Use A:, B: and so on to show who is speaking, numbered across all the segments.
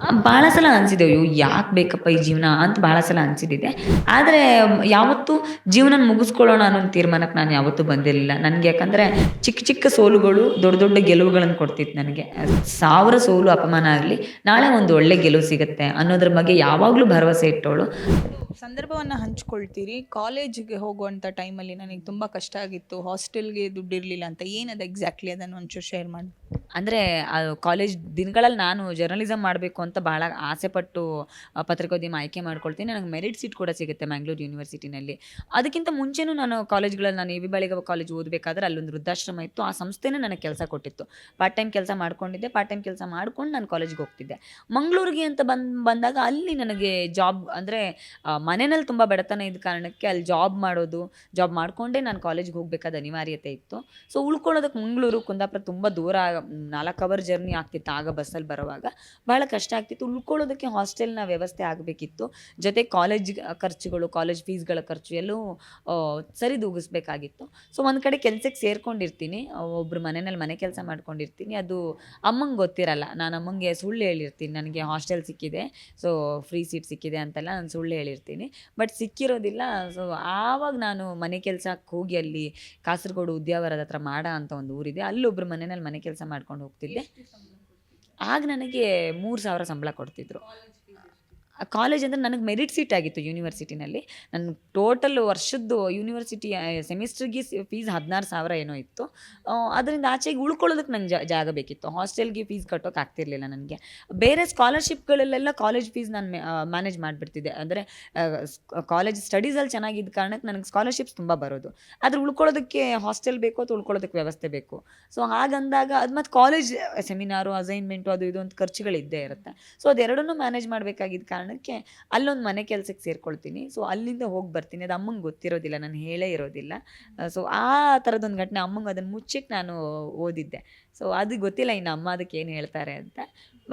A: ಭಾಳ ಸಲ ಅನಿಸಿದೆ ಅಯ್ಯೋ ಯಾಕೆ ಬೇಕಪ್ಪ ಈ ಜೀವನ ಅಂತ ಭಾಳ ಸಲ ಅನಿಸಿದ್ದಿದೆ ಆದರೆ, ಯಾವತ್ತೂ ಜೀವನ ಮುಗಿಸ್ಕೊಳ್ಳೋಣ ಅನ್ನೋ ತೀರ್ಮಾನಕ್ಕೆ ನಾನು ಯಾವತ್ತೂ ಬಂದಿರಲಿಲ್ಲ. ನನಗೆ ಯಾಕಂದರೆ ಚಿಕ್ಕ ಚಿಕ್ಕ ಸೋಲುಗಳು, ದೊಡ್ಡ ದೊಡ್ಡ ಗೆಲುವುಗಳನ್ನು ಕೊಡ್ತಿತ್ತು ನನಗೆ. ಸಾವಿರ ಸೋಲು ಅಪಮಾನ ಆಗಲಿ, ನಾಳೆ ಒಂದು ಒಳ್ಳೆ ಗೆಲುವು ಸಿಗುತ್ತೆ ಅನ್ನೋದ್ರ ಬಗ್ಗೆ ಯಾವಾಗಲೂ ಭರವಸೆ ಇಟ್ಟವಳು
B: ಸಂದರ್ಭವನ್ನು ಹಂಚ್ಕೊಳ್ತೀರಿ? ಕಾಲೇಜಿಗೆ ಹೋಗುವಂಥ ಟೈಮಲ್ಲಿ ನನಗೆ ತುಂಬ ಕಷ್ಟ ಆಗಿತ್ತು. ಹಾಸ್ಟೆಲ್ಗೆ ದುಡ್ಡಿರಲಿಲ್ಲ ಅಂತ ಏನದು ಎಕ್ಸಾಕ್ಟ್ಲಿ ಅದನ್ನು ಒಂಚೂರು ಶೇರ್ ಮಾಡಿ.
A: ಅಂದರೆ ಕಾಲೇಜ್ ದಿನಗಳಲ್ಲಿ ನಾನು ಜರ್ನಲಿಸಮ್ ಮಾಡಬೇಕು ಅಂತ ಭಾಳ ಆಸೆಪಟ್ಟು ಪಟ್ಟು ಪತ್ರಿಕೋದ್ಯಮ ಆಯ್ಕೆ ಮಾಡ್ಕೊಳ್ತೀನಿ. ನನಗೆ ಮೆರಿಟ್ ಸೀಟ್ ಕೂಡ ಸಿಗುತ್ತೆ ಮ್ಯಾಂಗ್ಳೂರು ಯೂನಿವರ್ಸಿಟಿನಲ್ಲಿ ಅದಕ್ಕಿಂತ ಮುಂಚೆನೂ ನಾನು ಕಾಲೇಜ್ಗಳಲ್ಲಿ ನಾನು ಎ ವಿ ಬಾಳಿಗ ಕಾಲೇಜ್ ಓದಬೇಕಾದ್ರೆ ಅಲ್ಲೊಂದು ವೃದ್ಧಾಶ್ರಮ ಇತ್ತು. ಆ ಸಂಸ್ಥೆನೇ ನನಗೆ ಕೆಲಸ ಕೊಟ್ಟಿತ್ತು. ಪಾರ್ಟ್ ಟೈಮ್ ಕೆಲಸ ಮಾಡ್ಕೊಂಡಿದ್ದೆ. ಪಾರ್ಟ್ ಟೈಮ್ ಕೆಲಸ ಮಾಡ್ಕೊಂಡು ನಾನು ಕಾಲೇಜ್ಗೆ ಹೋಗ್ತಿದ್ದೆ. ಮಂಗಳೂರಿಗೆ ಅಂತ ಬಂದು, ಬಂದಾಗ ಅಲ್ಲಿ ನನಗೆ ಜಾಬ್ ಅಂದರೆ ಮನೆಯಲ್ಲಿ ತುಂಬ ಬಡತನ ಇದ್ದ ಕಾರಣಕ್ಕೆ ಅಲ್ಲಿ ಜಾಬ್ ಮಾಡೋದು ಜಾಬ್ ಮಾಡಿಕೊಂಡೇ ನಾನು ಕಾಲೇಜ್ಗೆ ಹೋಗಬೇಕಾದ ಅನಿವಾರ್ಯತೆ ಇತ್ತು. ಸೊ ಉಳ್ಕೊಳ್ಳೋದಕ್ಕೆ ಮಂಗಳೂರು, ಕುಂದಾಪುರ ತುಂಬ ದೂರ ನಾಲ್ಕು ಅವರ್ ಜರ್ನಿ ಆಗ್ತಿತ್ತು ಆಗ ಬಸ್ಸಲ್ಲಿ ಬರುವಾಗ. ಭಾಳ ಕಷ್ಟ ಆಗ್ತಿತ್ತು. ಉಳ್ಕೊಳ್ಳೋದಕ್ಕೆ ಹಾಸ್ಟೆಲ್ನ ವ್ಯವಸ್ಥೆ ಆಗಬೇಕಿತ್ತು. ಜೊತೆ ಕಾಲೇಜ್ ಖರ್ಚುಗಳು ಕಾಲೇಜ್ ಫೀಸ್ಗಳ ಖರ್ಚು ಎಲ್ಲೂ ಸರಿದೂಗಿಸ್ಬೇಕಾಗಿತ್ತು. ಸೊ ಒಂದು ಕಡೆ ಕೆಲಸಕ್ಕೆ ಸೇರ್ಕೊಂಡಿರ್ತೀನಿ. ಒಬ್ಬರು ಮನೆಯಲ್ಲಿ ಮನೆ ಕೆಲಸ ಮಾಡ್ಕೊಂಡಿರ್ತೀನಿ. ಅದು ಅಮ್ಮಂಗೆ ಗೊತ್ತಿರಲ್ಲ. ನಾನು ಅಮ್ಮಂಗೆ ಸುಳ್ಳು ಹೇಳಿರ್ತೀನಿ. ನನಗೆ ಹಾಸ್ಟೆಲ್ ಸಿಕ್ಕಿದೆ. ಸೊ ಫ್ರೀ ಸೀಟ್ ಸಿಕ್ಕಿದೆ ಅಂತೆಲ್ಲ ನಾನು ಸುಳ್ಳು ಹೇಳಿರ್ತೀನಿ. ಬಟ್ ಸಿಕ್ಕಿರೋದಿಲ್ಲ. ಸೊ ಆವಾಗ ನಾನು ಮನೆ ಕೆಲಸಕ್ಕೆ ಹೋಗಿ ಅಲ್ಲಿ ಕಾಸರಗೋಡು ಉದ್ಯಾವರದ ಹತ್ರ ಮಾಡ ಅಂತ ಒಂದು ಊರಿದೆ. ಅಲ್ಲೊಬ್ರು ಮನೆಯಲ್ಲಿ ಮನೆ ಕೆಲಸ ಮಾಡ್ಕೊಂಡು ಹೋಗ್ತಿದ್ದೆ. ಆಗ ನನಗೆ ಮೂರು ಸಾವಿರ ಸಂಬಳ ಕೊಡ್ತಿದ್ರು. ಕಾಲೇಜ್ ಅಂದರೆ ನನಗೆ ಮೆರಿಟ್ ಸೀಟ್ ಆಗಿತ್ತು ಯೂನಿವರ್ಸಿಟಿನಲ್ಲಿ ನನ್ನ ಟೋಟಲ್ ವರ್ಷದ್ದು ಯೂನಿವರ್ಸಿಟಿ ಸೆಮಿಸ್ಟ್ರಿಗೆ ಫೀಸ್ ಹದಿನಾರು ಸಾವಿರ ಏನೋ ಇತ್ತು. ಅದರಿಂದ ಆಚೆಗೆ ಉಳ್ಕೊಳ್ಳೋದಕ್ಕೆ ನಂಗೆ ಜಾಗ ಬೇಕಿತ್ತು. ಹಾಸ್ಟೆಲ್ಗೆ ಫೀಸ್ ಕಟ್ಟೋಕೆ ಆಗ್ತಿರಲಿಲ್ಲ ನನಗೆ. ಬೇರೆ ಸ್ಕಾಲರ್ಶಿಪ್ಗಳಲ್ಲೆಲ್ಲ ಕಾಲೇಜ್ ಫೀಸ್ ನಾನು ಮ್ಯಾನೇಜ್ ಮಾಡಿಬಿಡ್ತಿದ್ದೆ. ಅಂದರೆ ಕಾಲೇಜ್ ಸ್ಟಡೀಸಲ್ಲಿ ಚೆನ್ನಾಗಿದ್ದ ಕಾರಣಕ್ಕೆ ನನಗೆ ಸ್ಕಾಲರ್ಶಿಪ್ಸ್ ತುಂಬ ಬರೋದು. ಆದರೆ ಉಳ್ಕೊಳ್ಳೋದಕ್ಕೆ ಹಾಸ್ಟೆಲ್ ಬೇಕು ಅಥವಾ ಉಳ್ಕೊಳ್ಳೋದಕ್ಕೆ ವ್ಯವಸ್ಥೆ ಬೇಕು. ಸೊ ಹಾಗಂದಾಗ ಅದು ಮತ್ತು ಕಾಲೇಜ್ ಸೆಮಿನಾರು ಅಸೈನ್ಮೆಂಟು ಅದು ಇದು ಅಂತ ಖರ್ಚುಗಳಿದ್ದೇ ಇರುತ್ತೆ. ಸೊ ಅದೆರಡನ್ನೂ ಮ್ಯಾನೇಜ್ ಮಾಡಬೇಕಾಗಿದ್ದ ಕಾರಣಕ್ಕೆ ಅಲ್ಲೊಂದು ಮನೆ ಕೆಲಸಕ್ಕೆ ಸೇರ್ಕೊಳ್ತೀನಿ. ಸೊ ಅಲ್ಲಿಂದ ಹೋಗಿ ಬರ್ತೀನಿ. ಅದು ಅಮ್ಮಂಗೆ ಗೊತ್ತಿರೋದಿಲ್ಲ. ನಾನು ಹೇಳೇ ಇರೋದಿಲ್ಲ. ಸೊ ಆ ಥರದೊಂದು ಘಟನೆ ಅಮ್ಮಂಗೆ ಅದನ್ನು ಮುಚ್ಚಿಟ್ಟು ನಾನು ಓದಿದ್ದೆ. ಸೊ ಅದು ಗೊತ್ತಿಲ್ಲ, ಇನ್ನು ಅಮ್ಮ ಅದಕ್ಕೆ ಏನು ಹೇಳ್ತಾರೆ ಅಂತ.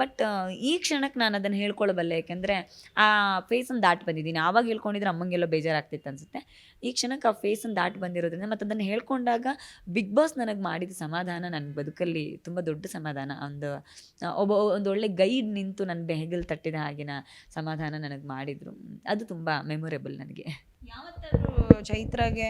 A: ಬಟ್ ಈ ಕ್ಷಣಕ್ಕೆ ನಾನು ಅದನ್ನು ಹೇಳ್ಕೊಳ್ಳಬಲ್ಲೆ ಯಾಕೆಂದರೆ ಆ ಫೇಸನ್ನು ದಾಟಿ ಬಂದಿದ್ದೀನಿ. ಆವಾಗ ಹೇಳ್ಕೊಂಡಿದ್ರೆ ಅಮ್ಮಂಗೆಲ್ಲೋ ಬೇಜಾರಾಗ್ತಿತ್ತು ಅನಿಸುತ್ತೆ. ಈ ಕ್ಷಣಕ್ಕೆ ಆ ಫೇಸನ್ನು ದಾಟಿ ಬಂದಿರೋದ್ರಿಂದ ಮತ್ತು ಅದನ್ನು ಹೇಳ್ಕೊಂಡಾಗ ಬಿಗ್ ಬಾಸ್ ನನಗೆ ಮಾಡಿದ ಸಮಾಧಾನ ನನ್ನ ಬದುಕಲ್ಲಿ ತುಂಬ ದೊಡ್ಡ ಸಮಾಧಾನ. ಒಂದು ಒಬ್ಬ, ಒಂದು ಒಳ್ಳೆ ಗೈಡ್ ನಿಂತು ನನ್ನ ಬೆಹಗಲ್ ತಟ್ಟಿದ ಹಾಗಿನ ಸಮಾಧಾನ ನನಗೆ ಮಾಡಿದರು. ಅದು ತುಂಬ ಮೆಮೊರೇಬಲ್ ನನಗೆ.
B: ಯಾವತ್ತಾದ್ರೂ ಚೈತ್ರಾಗೆ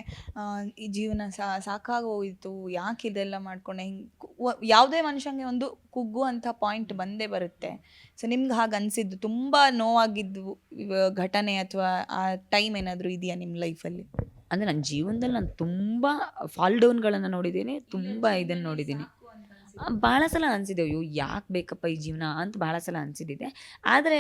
B: ಈ ಜೀವನ ಸಾಕಾಗೋಯಿತು ಯಾಕೆ ಇದೆಲ್ಲ ಮಾಡ್ಕೊಂಡೆ? ಹಿಂಗೆ ಯಾವುದೇ ಮನುಷ್ಯಂಗೆ ಒಂದು ಕುಗ್ಗುವಂಥ ಪಾಯಿಂಟ್ ಬಂದೇ ಬರುತ್ತೆ. ಸೊ ನಿಮ್ಗೆ ಹಾಗೆ ಅನಿಸಿದ್ದು? ತುಂಬ ನೋವಾಗಿದ್ದು ಘಟನೆ ಅಥವಾ ಆ ಟೈಮ್ ಏನಾದರೂ ಇದೆಯಾ ನಿಮ್ಮ ಲೈಫಲ್ಲಿ
A: ಅಂದರೆ ನನ್ನ ಜೀವನದಲ್ಲಿ ನಾನು ತುಂಬ ಫಾಲ್ ಡೌನ್ಗಳನ್ನು ನೋಡಿದ್ದೀನಿ ತುಂಬ ಇದನ್ನು ನೋಡಿದ್ದೀನಿ. ಭಾಳ ಸಲ ಅನಿಸಿದೆ, ಅಯ್ಯೋ, ಯಾಕೆ ಬೇಕಪ್ಪ ಈ ಜೀವನ? ಅಂತ ಭಾಳ ಸಲ ಅನಿಸಿದ್ದಿದೆ ಆದರೆ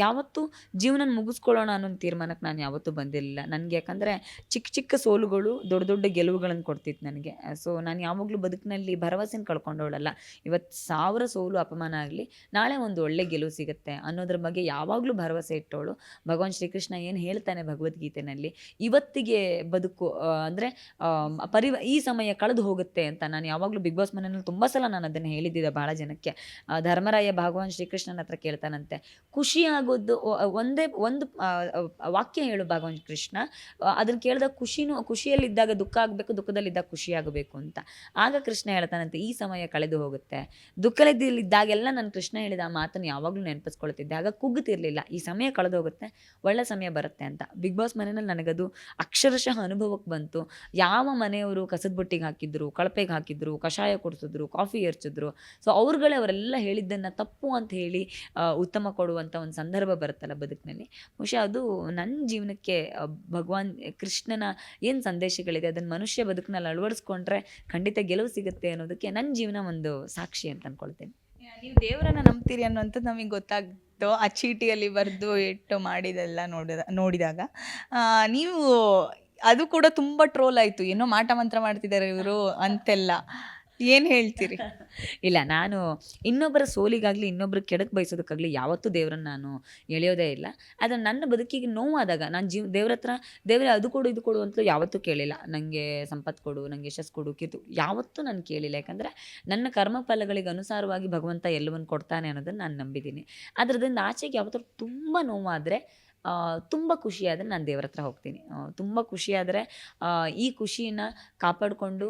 A: ಯಾವತ್ತೂ ಜೀವನ ಮುಗಿಸ್ಕೊಳ್ಳೋಣ ಅನ್ನೋ ತೀರ್ಮಾನಕ್ಕೆ ನಾನು ಯಾವತ್ತೂ ಬಂದಿರಲಿಲ್ಲ. ನನಗೆ ಯಾಕಂದರೆ ಚಿಕ್ಕ ಚಿಕ್ಕ ಸೋಲುಗಳು ದೊಡ್ಡ ದೊಡ್ಡ ಗೆಲುವುಗಳನ್ನು ಕೊಡ್ತಿತ್ತು ನನಗೆ. ಸೊ, ನಾನು ಯಾವಾಗಲೂ ಬದುಕಿನಲ್ಲಿ ಭರವಸೆನ ಕಳ್ಕೊಂಡವಳಲ್ಲ. ಇವತ್ತು ಸಾವಿರ ಸೋಲು ಅಪಮಾನ ಆಗಲಿ, ನಾಳೆ ಒಂದು ಒಳ್ಳೆ ಗೆಲುವು ಸಿಗುತ್ತೆ ಅನ್ನೋದ್ರ ಬಗ್ಗೆ ಯಾವಾಗಲೂ ಭರವಸೆ ಇಟ್ಟವಳು ಭಗವಾನ್ ಶ್ರೀಕೃಷ್ಣ ಏನು ಹೇಳ್ತಾನೆ ಭಗವದ್ಗೀತೆನಲ್ಲಿ? ಇವತ್ತಿಗೆ ಬದುಕು ಅಂದರೆ ಪರಿವ, ಈ ಸಮಯ ಕಳೆದು ಹೋಗುತ್ತೆ ಅಂತ ನಾನು ಯಾವಾಗಲೂ ಬಿಗ್ ಬಾಸ್ ಮನೆಯಲ್ಲಿ ತುಂಬ ಸಲ ನಾನು ಅದನ್ನು ಹೇಳಿದ್ದಿದ್ದೆ ಭಾಳ ಜನಕ್ಕೆ. ಧರ್ಮರಾಯ ಭಗವಾನ್ ಶ್ರೀಕೃಷ್ಣನ ಹತ್ರ ಕೇಳ್ತಾನಂತೆ. ಖುಷಿ ಆಗೋದು ಒಂದೇ, ಒಂದು ವಾಕ್ಯ ಹೇಳು ಭಗವಾನ್ ಕೃಷ್ಣ ಅದನ್ನು ಕೇಳಿದಾಗ ಖುಷಿನೂ, ಖುಷಿಯಲ್ಲಿದ್ದಾಗ ದುಃಖ ಆಗಬೇಕು, ದುಃಖದಲ್ಲಿದ್ದಾಗ ಖುಷಿ ಆಗಬೇಕು ಅಂತ. ಆಗ ಕೃಷ್ಣ ಹೇಳ್ತಾನಂತೆ, ಈ ಸಮಯ ಕಳೆದು ಹೋಗುತ್ತೆ. ದುಃಖದಲ್ಲಿದ್ದಾಗೆಲ್ಲ ನಾನು ಕೃಷ್ಣ ಹೇಳಿದ ಆ ಮಾತನ್ನು ಯಾವಾಗಲೂ ನೆನಪಿಸ್ಕೊಳ್ತಿದ್ದೆ. ಆಗ ಕುಗ್ಗುತ್ತಿರಲಿಲ್ಲ. ಈ ಸಮಯ ಕಳೆದು ಹೋಗುತ್ತೆ, ಒಳ್ಳೆ ಸಮಯ ಬರುತ್ತೆ ಅಂತ. ಬಿಗ್ ಬಾಸ್ ಮನೆಯಲ್ಲಿ ನನಗದು ಅಕ್ಷರಶಃ ಅನುಭವಕ್ಕೆ ಬಂತು. ಯಾವ ಮನೆಯವರು ಕಸದ ಬುಟ್ಟಿಗೆ ಹಾಕಿದ್ರು, ಕಳಪೆಗೆ ಹಾಕಿದ್ರು, ಕಷಾಯ ಕೊಡಿಸಿದ್ರು, ಕಾಫಿ ಎರಚಿದ್ರು ಸೊ ಅವ್ರುಗಳೇ ಅವರೆಲ್ಲ ಹೇಳಿದ್ದನ್ನು ತಪ್ಪು ಅಂತ ಹೇಳಿ ಉತ್ತಮ ಕೊಡುವಂಥ ಒಂದು ಸಂದರ್ಭ ಬರುತ್ತಲ್ಲ ಬದುಕಿನಲ್ಲಿ. ಬಹುಶಃ ಅದು ನನ್ನ ಜೀವನಕ್ಕೆ ಭಗವಾನ್ ಕೃಷ್ಣನ ಏನು ಸಂದೇಶಗಳಿದೆ, ಅದನ್ನು ಮನುಷ್ಯ ಬದುಕಿನಲ್ಲಿ ಅಳವಡಿಸ್ಕೊಂಡ್ರೆ ಖಂಡಿತ ಗೆಲುವು ಸಿಗುತ್ತೆ ಅನ್ನೋದಕ್ಕೆ ನನ್ನ ಜೀವನ ಒಂದು ಸಾಕ್ಷಿ ಅಂತ ಅಂದ್ಕೊಳ್ತೇನೆ
B: ನೀವು ದೇವರನ್ನ ನಂಬ್ತೀರಿ ಅನ್ನುವಂಥದ್ದು ನಮಗೆ ಗೊತ್ತಾಗ್ತು ಆ ಚೀಟಿಯಲ್ಲಿ ಬರೆದು ಇಟ್ಟು ಮಾಡಿದೆಲ್ಲ ನೋಡಿದ, ನೋಡಿದಾಗ. ನೀವು, ಅದು ಕೂಡ ತುಂಬ ಟ್ರೋಲ್ ಆಯಿತು. ಏನೋ ಮಾಟ ಮಂತ್ರ ಮಾಡ್ತಿದ್ದಾರೆ ಇವರು ಅಂತೆಲ್ಲ. ಏನು ಹೇಳ್ತೀರಿ?
A: ಇಲ್ಲ, ನಾನು ಇನ್ನೊಬ್ಬರ ಸೋಲಿಗಾಗ್ಲಿ ಇನ್ನೊಬ್ಬರ ಕೆಡಕ್ ಬಯಸೋದಕ್ಕಾಗಲಿ ಯಾವತ್ತೂ ದೇವರನ್ನ ನಾನು ಎಳೆಯೋದೇ ಇಲ್ಲ. ಆದರೆ ನನ್ನ ಬದುಕಿಗೆ ನೋವಾದಾಗ, ನಾನು ಜೀವ ದೇವ್ರ ಹತ್ರ ದೇವರೇ ಅದು ಕೊಡು, ಇದು ಕೊಡು ಅಂತ ಯಾವತ್ತೂ ಕೇಳಿಲ್ಲ. ನನಗೆ ಸಂಪತ್ತು ಕೊಡು ನನಗೆ ಯಶಸ್ಸು ಕೊಡು ಕೀರ್ತಿ ಯಾವತ್ತೂ ನಾನು ಕೇಳಿಲ್ಲ. ಯಾಕಂದ್ರೆ ನನ್ನ ಕರ್ಮಫಲಗಳಿಗೆ ಅನುಸಾರವಾಗಿ ಭಗವಂತ ಎಲ್ಲವನ್ನು ಕೊಡ್ತಾನೆ ಅನ್ನೋದನ್ನು ನಾನು ನಂಬಿದ್ದೀನಿ. ಅದರದಿಂದ ಆಚೆಗೆ ಯಾವತ್ತೂ ತುಂಬ ನೋವಾದರೆ ತುಂಬ ಖುಷಿಯಾದರೆ ನಾನು ದೇವ್ರ ಹತ್ರ ಹೋಗ್ತೀನಿ. ತುಂಬ ಖುಷಿಯಾದರೆ ಈ ಖುಷಿನ ಕಾಪಾಡಿಕೊಂಡು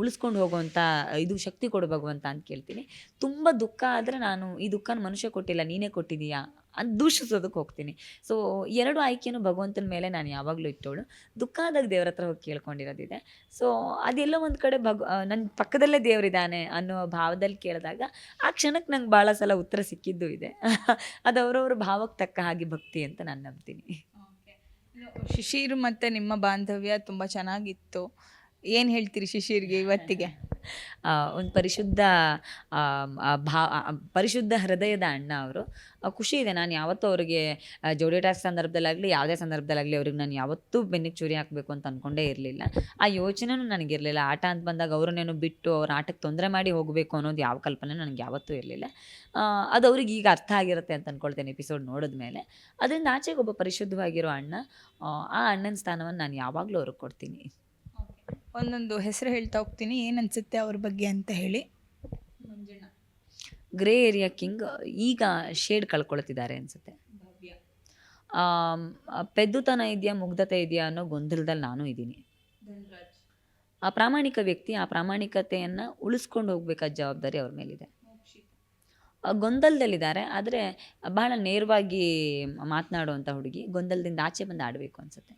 A: ಉಳಿಸ್ಕೊಂಡು ಹೋಗುವಂಥ ಇದು ಶಕ್ತಿ ಕೊಡು ಭಗವಂತ ಅಂತ ಕೇಳ್ತೀನಿ. ತುಂಬ ದುಃಖ ಆದರೆ ನಾನು ಈ ದುಃಖನ ಮನುಷ್ಯ ಕೊಟ್ಟಿಲ್ಲ, ನೀನೇ ಕೊಟ್ಟಿದೀಯಾ? ಅಂತ ದೂಷಿಸೋದಕ್ಕೆ ಹೋಗ್ತೀನಿ. ಸೊ ಎರಡು ಆಯ್ಕೆಯೂ ಭಗವಂತನ ಮೇಲೆ ನಾನು ಯಾವಾಗಲೂ ಇಟ್ಟೋಳು. ದುಃಖ ಆದಾಗ ದೇವ್ರ ಹತ್ರ ಹೋಗಿ ಕೇಳ್ಕೊಂಡಿರೋದಿದೆ. ಸೊ ಅದೆಲ್ಲೋ ಒಂದು ಕಡೆ ಭಗ ನನ್ನ ಪಕ್ಕದಲ್ಲೇ ದೇವರಿದ್ದಾನೆ ಅನ್ನೋ ಭಾವದಲ್ಲಿ ಕೇಳಿದಾಗ ಆ ಕ್ಷಣಕ್ಕೆ ನಂಗೆ ಭಾಳ ಸಲ ಉತ್ತರ ಸಿಕ್ಕಿದ್ದು ಇದೆ. ಅದು ಅವರವ್ರ ಭಾವಕ್ಕೆ ತಕ್ಕ ಹಾಗೆ ಭಕ್ತಿ ಅಂತ ನಾನು ನಂಬ್ತೀನಿ.
B: ಶಿಶಿರ್ ಮತ್ತು ನಿಮ್ಮ ಬಾಂಧವ್ಯ ತುಂಬ ಚೆನ್ನಾಗಿತ್ತು. ಏನು ಹೇಳ್ತೀರಿ ಶಿಶಿರ್ಗೆ ಇವತ್ತಿಗೆ?
A: ಒಂದು ಪರಿಶುದ್ಧ ಭಾ ಪರಿಶುದ್ಧ ಹೃದಯದ ಅಣ್ಣ ಅವರು. ಖುಷಿ ಇದೆ. ನಾನು ಯಾವತ್ತೂ ಅವರಿಗೆ ಜೋಡಿ ಟಾಸ್ಕ್ ಸಂದರ್ಭದಲ್ಲಾಗಲಿ, ಯಾವುದೇ ಸಂದರ್ಭದಲ್ಲಾಗಲಿ ಅವ್ರಿಗೆ ನಾನು ಯಾವತ್ತೂ ಬೆನ್ನಿಗೆ ಚೂರಿ ಹಾಕಬೇಕು ಅಂತ ಅಂದ್ಕೊಂಡೇ ಇರಲಿಲ್ಲ. ಆ ಯೋಚನೆನೂ ನನಗಿರಲಿಲ್ಲ ಆಟ ಅಂತ ಬಂದಾಗ ಅವ್ರನ್ನೇನು ಬಿಟ್ಟು ಅವ್ರ ಆಟಕ್ಕೆ ತೊಂದರೆ ಮಾಡಿ ಹೋಗಬೇಕು ಅನ್ನೋದು ಯಾವ ಕಲ್ಪನೆ ನನಗೆ ಯಾವತ್ತೂ ಇರಲಿಲ್ಲ. ಅದು ಅವ್ರಿಗೆ ಈಗ ಅರ್ಥ ಆಗಿರುತ್ತೆ ಅಂತ ಅಂದ್ಕೊಳ್ತೇನೆ ಎಪಿಸೋಡ್ ನೋಡಿದ ಮೇಲೆ ಅದರಿಂದ ಆಚೆಗೆ ಒಬ್ಬ ಪರಿಶುದ್ಧವಾಗಿರೋ ಅಣ್ಣ, ಆ ಅಣ್ಣನ ಸ್ಥಾನವನ್ನು ನಾನು ಯಾವಾಗಲೂ ಅವ್ರಿಗೆ ಕೊಡ್ತೀನಿ.
B: ಒಂದೊಂದು ಹೆಸರು ಹೇಳ್ತಾ ಹೋಗ್ತೀನಿ. ಏನು ಅನಿಸುತ್ತೆ ಅವ್ರ ಬಗ್ಗೆ ಅಂತ ಹೇಳಿ.
A: ಗ್ರೇ ಏರಿಯಾ ಕಿಂಗ್ ಈಗ ಶೇಡ್ ಕಳ್ಕೊಳ್ತಿದ್ದಾರೆ ಅನಿಸುತ್ತೆ. ಆಮ್, ಆ, ಪೆದ್ದುತನ ಇದೆಯಾ ಮುಗ್ಧತೆ ಇದೆಯಾ ಅನ್ನೋ ಗೊಂದಲದಲ್ಲಿ ನಾನು ಇದ್ದೀನಿ. ಆ ಪ್ರಾಮಾಣಿಕ ವ್ಯಕ್ತಿ ಆ ಪ್ರಾಮಾಣಿಕತೆಯನ್ನು ಉಳಿಸ್ಕೊಂಡು ಹೋಗ್ಬೇಕಾದ ಜವಾಬ್ದಾರಿ ಅವ್ರ ಮೇಲಿದೆ. ಆ, ಗೊಂದಲದಲ್ಲಿದ್ದಾರೆ. ಆದರೆ ಬಹಳ ನೇರವಾಗಿ ಮಾತನಾಡುವಂಥ ಹುಡುಗಿ ಗೊಂದಲದಿಂದ ಆಚೆ ಬಂದು ಆಡಬೇಕು ಅನ್ಸುತ್ತೆ.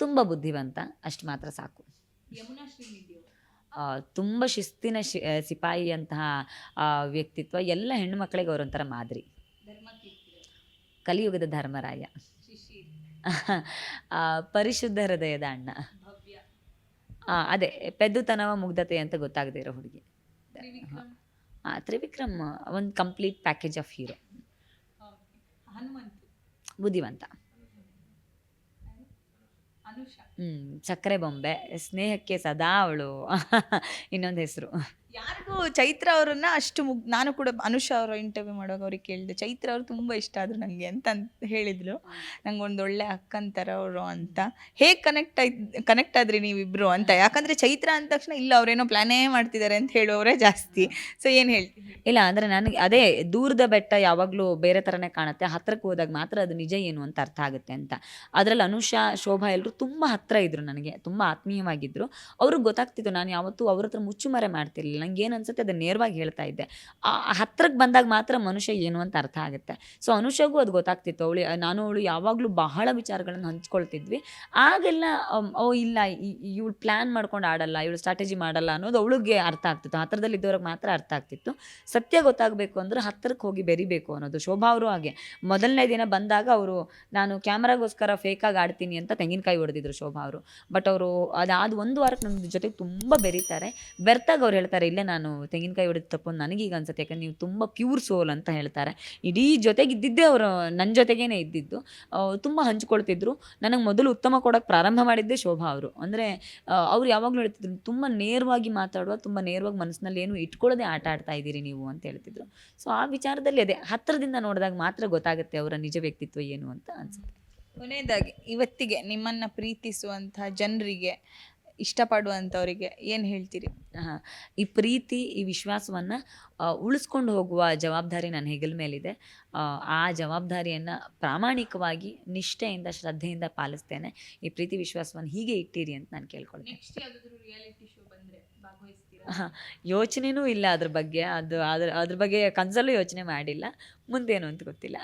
A: ತುಂಬ ಬುದ್ಧಿವಂತ ಅಷ್ಟು ಮಾತ್ರ ಸಾಕು. ತುಂಬ ಶಿಸ್ತಿನ ಶಿ ಸಿಪಾಯಿಯಂತಹ ವ್ಯಕ್ತಿತ್ವ ಎಲ್ಲ ಹೆಣ್ಣು ಮಕ್ಕಳಿಗೆ ಅವರೊಂಥರ ಮಾದರಿ. ಕಲಿಯುಗದ ಧರ್ಮರಾಯ. ಪರಿಶುದ್ಧ ಹೃದಯದ ಅಣ್ಣ. ಅದೇ ಪೆದ್ದುತನವ ಮುಗ್ಧತೆ ಅಂತ ಗೊತ್ತಾಗದೇ ಇರೋ ಹುಡುಗಿ. ತ್ರಿವಿಕ್ರಮ್. ಒಂದು ಕಂಪ್ಲೀಟ್ ಪ್ಯಾಕೇಜ್ ಆಫ್ ಹೀರೋ. ಬುದ್ಧಿವಂತ. ಸಕ್ಕರೆ ಬೊಂಬೆ. ಸ್ನೇಹಕ್ಕೆ ಸದಾ ಅವಳು. ಇನ್ನೊಂದು ಹೆಸರು.
B: ಯಾರಿಗೂ ಚೈತ್ರ ಅವರನ್ನ ಅಷ್ಟು ಮುಗ್, ನಾನು ಕೂಡ ಅನುಷಾ ಅವರ ಇಂಟರ್ವ್ಯೂ ಮಾಡುವಾಗ ಅವ್ರಿಗೆ ಕೇಳಿದೆ, ಚೈತ್ರ ಅವರು ತುಂಬ ಇಷ್ಟ ಆದ್ರು ನನಗೆ ಅಂತ ಹೇಳಿದ್ರು ನಂಗೆ ಒಂದು ಒಳ್ಳೆ ಅಕ್ಕಂತರ ಅವರು ಅಂತ. ಹೇಗೆ ಕನೆಕ್ಟ್ ಆಯ್ತು ಕನೆಕ್ಟ್ ಆದ್ರಿ ನೀವಿಬ್ರು ಅಂತ. ಯಾಕಂದ್ರೆ ಚೈತ್ರ ಅಂದ ತಕ್ಷಣ ಇಲ್ಲ, ಅವ್ರೇನೋ ಪ್ಲಾನೇ ಮಾಡ್ತಿದ್ದಾರೆ ಅಂತ ಹೇಳುವವರೇ ಜಾಸ್ತಿ. ಸೊ ಏನು ಹೇಳ್ತೀನಿ
A: ಇಲ್ಲ, ಅಂದ್ರೆ ನನಗೆ ಅದೇ ದೂರದ ಬೆಟ್ಟ ಯಾವಾಗಲೂ ಬೇರೆ ಥರನೇ ಕಾಣುತ್ತೆ. ಹತ್ರಕ್ಕೆ ಹೋದಾಗ ಮಾತ್ರ ಅದು ನಿಜ ಏನು ಅಂತ ಅರ್ಥ ಆಗುತ್ತೆ ಅಂತ. ಅದರಲ್ಲಿ ಅನುಷಾ, ಶೋಭಾ ಎಲ್ಲರೂ ತುಂಬ ಹತ್ರ ಇದ್ರು ನನಗೆ. ತುಂಬ ಆತ್ಮೀಯವಾಗಿದ್ದರು ಅವ್ರಿಗೆ ಗೊತ್ತಾಗ್ತಿತ್ತು, ನಾನು ಯಾವತ್ತೂ ಅವ್ರ ಹತ್ರ ಮುಚ್ಚುಮರೆ ಮಾಡ್ತಿರ್ಲಿಲ್ಲ. ನಂಗೆ ಏನು ಅನ್ಸುತ್ತೆ ಅದನ್ನ ನೇರವಾಗಿ ಹೇಳ್ತಾ ಇದ್ದೆ. ಆ ಹತ್ರಕ್ಕೆ ಬಂದಾಗ ಮಾತ್ರ ಮನುಷ್ಯ ಏನು ಅಂತ ಅರ್ಥ ಆಗುತ್ತೆ. ಸೊ ಅನುಷಗೂ ಅದು ಗೊತ್ತಾಗ್ತಿತ್ತು. ಅವಳು, ನಾನು ಅವಳು ಯಾವಾಗಲೂ ಬಹಳ ವಿಚಾರಗಳನ್ನು ಹಂಚ್ಕೊಳ್ತಿದ್ವಿ. ಆಗೆಲ್ಲ ಓ, ಇಲ್ಲ ಇವಳು ಪ್ಲ್ಯಾನ್ ಮಾಡ್ಕೊಂಡು ಆಡಲ್ಲ, ಇವಳು ಸ್ಟ್ರಾಟಜಿ ಮಾಡಲ್ಲ ಅನ್ನೋದು ಅವಳಿಗೆ ಅರ್ಥ ಆಗ್ತಿತ್ತು. ಹತ್ರದಲ್ಲಿ ಇದ್ದವ್ರಿಗೆ ಮಾತ್ರ ಅರ್ಥ ಆಗ್ತಿತ್ತು. ಸತ್ಯ ಗೊತ್ತಾಗಬೇಕು ಅಂದ್ರೆ ಹತ್ತಿರಕ್ಕೆ ಹೋಗಿ ಬೆರಿಬೇಕು ಅನ್ನೋದು. ಶೋಭಾ ಅವರು ಹಾಗೆ. ಮೊದಲನೇ ದಿನ ಬಂದಾಗ ಅವರು, ನಾನು ಕ್ಯಾಮ್ರಾಗೋಸ್ಕರ ಫೇಕಾಗಿ ಆಡ್ತೀನಿ ಅಂತ ತೆಂಗಿನಕಾಯಿ ಹೊಡೆದಿದ್ರು ಶೋಭಾ ಅವರು. ಬಟ್ ಅವರು ಅದಾದ ಒಂದು ವಾರಕ್ಕೆ ನನ್ನ ಜೊತೆಗೆ ತುಂಬ ಬೆರೀತಾರೆ. ಬೆರ್ತಾಗ ಅವ್ರು ಹೇಳ್ತಾರೆ ಇಲ್ಲೇ ನಾನು ತೆಂಗಿನಕಾಯಿ ಹೊಡೆದು ತಪ್ಪು ನನಗೀಗ ಅನ್ಸುತ್ತೆ. ಯಾಕಂದ್ರೆ ನೀವು ತುಂಬ ಪ್ಯೂರ್ ಸೋಲ್ ಅಂತ ಹೇಳ್ತಾರೆ. ಇಡೀ ಜೊತೆಗೆ ಅವರು ನನ್ನ ಜೊತೆಗೇನೆ ಇದ್ದಿದ್ದು. ತುಂಬ ಹಂಚ್ಕೊಳ್ತಿದ್ರು. ನನಗೆ ಮೊದಲು ಉತ್ತಮ ಕೊಡೋಕ್ಕೆ ಪ್ರಾರಂಭ ಮಾಡಿದ್ದೆ ಶೋಭಾ ಅವರು. ಅಂದರೆ ಅವ್ರು ಯಾವಾಗಲೂ ಹೇಳ್ತಿದ್ರು, ತುಂಬ ನೇರವಾಗಿ ಮಾತಾಡುವ, ತುಂಬ ನೇರವಾಗಿ ಮನಸ್ಸಿನಲ್ಲಿ ಏನು ಇಟ್ಕೊಳ್ಳದೆ ಆಟ ಆಡ್ತಾ ಇದ್ದೀರಿ ನೀವು ಅಂತ ಹೇಳ್ತಿದ್ರು. ಸೊ ಆ ವಿಚಾರದಲ್ಲಿ ಅದೇ ಹತ್ತಿರದಿಂದ ನೋಡಿದಾಗ ಮಾತ್ರ ಗೊತ್ತಾಗುತ್ತೆ ಅವರ ನಿಜ ವ್ಯಕ್ತಿತ್ವ ಏನು ಅಂತ ಅನ್ಸುತ್ತೆ.
B: ಕೊನೆಯದಾಗಿ, ಇವತ್ತಿಗೆ ನಿಮ್ಮನ್ನ ಪ್ರೀತಿಸುವಂತಹ ಜನರಿಗೆ ಇಷ್ಟಪಡುವಂಥವರಿಗೆ ಏನು ಹೇಳ್ತೀರಿ?
A: ಹಾಂ ಈ ಪ್ರೀತಿ ಈ ವಿಶ್ವಾಸವನ್ನು ಉಳಿಸ್ಕೊಂಡು ಹೋಗುವ ಜವಾಬ್ದಾರಿ ನನ್ನ ಹೆಗಲ ಮೇಲಿದೆ. ಆ, ಜವಾಬ್ದಾರಿಯನ್ನು ಪ್ರಾಮಾಣಿಕವಾಗಿ ನಿಷ್ಠೆಯಿಂದ ಶ್ರದ್ಧೆಯಿಂದ ಪಾಲಿಸ್ತೇನೆ. ಈ ಪ್ರೀತಿ ವಿಶ್ವಾಸವನ್ನು ಹೀಗೆ ಇಟ್ಟಿರಿ ಅಂತ ನಾನು ಕೇಳ್ಕೊಳ್ತೀನಿ. ಯೋಚನೆನೂ ಇಲ್ಲ ಅದ್ರ ಬಗ್ಗೆ. ಅದು ಅದ್ರ ಅದ್ರ ಬಗ್ಗೆ ಕನ್ಸಲ್ಲೂ ಯೋಚನೆ ಮಾಡಿಲ್ಲ. ಮುಂದೇನು ಅಂತ ಗೊತ್ತಿಲ್ಲ.